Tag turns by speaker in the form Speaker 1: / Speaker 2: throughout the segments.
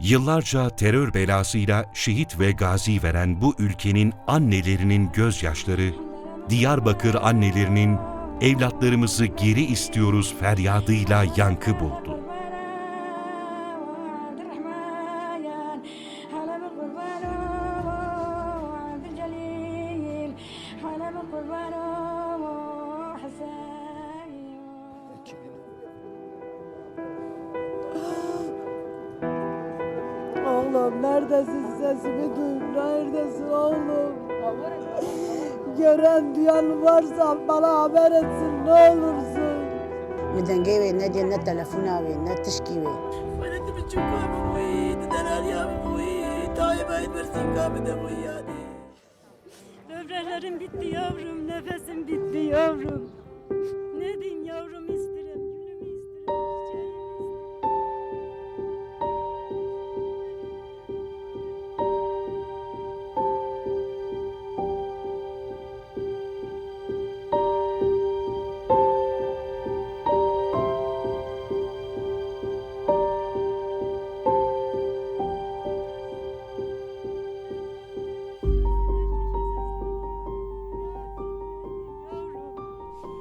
Speaker 1: Yıllarca terör belasıyla şehit ve gazi veren bu ülkenin annelerinin gözyaşları, Diyarbakır annelerinin evlatlarımızı geri istiyoruz feryadıyla yankı buldu.
Speaker 2: oğlum? Neredesin sesimi duyun? Neredesin oğlum? Gören duyan varsa bana haber etsin ne olursun.
Speaker 3: Ne dengeyi ne diye ne
Speaker 4: telefonu abi ne tışkiyi. Fenetimi çok abi bu iyi. Dideler ya bu
Speaker 5: iyi. Tayyip Aybersin abi de bu iyi hadi. Böbreklerim bitti yavrum. Nefesim bitti yavrum.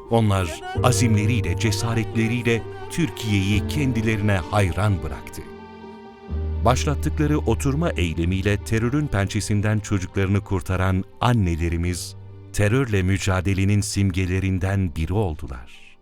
Speaker 1: Onlar azimleriyle, cesaretleriyle Türkiye'yi kendilerine hayran bıraktı. Başlattıkları oturma eylemiyle terörün pençesinden çocuklarını kurtaran annelerimiz, terörle mücadelenin simgelerinden biri oldular.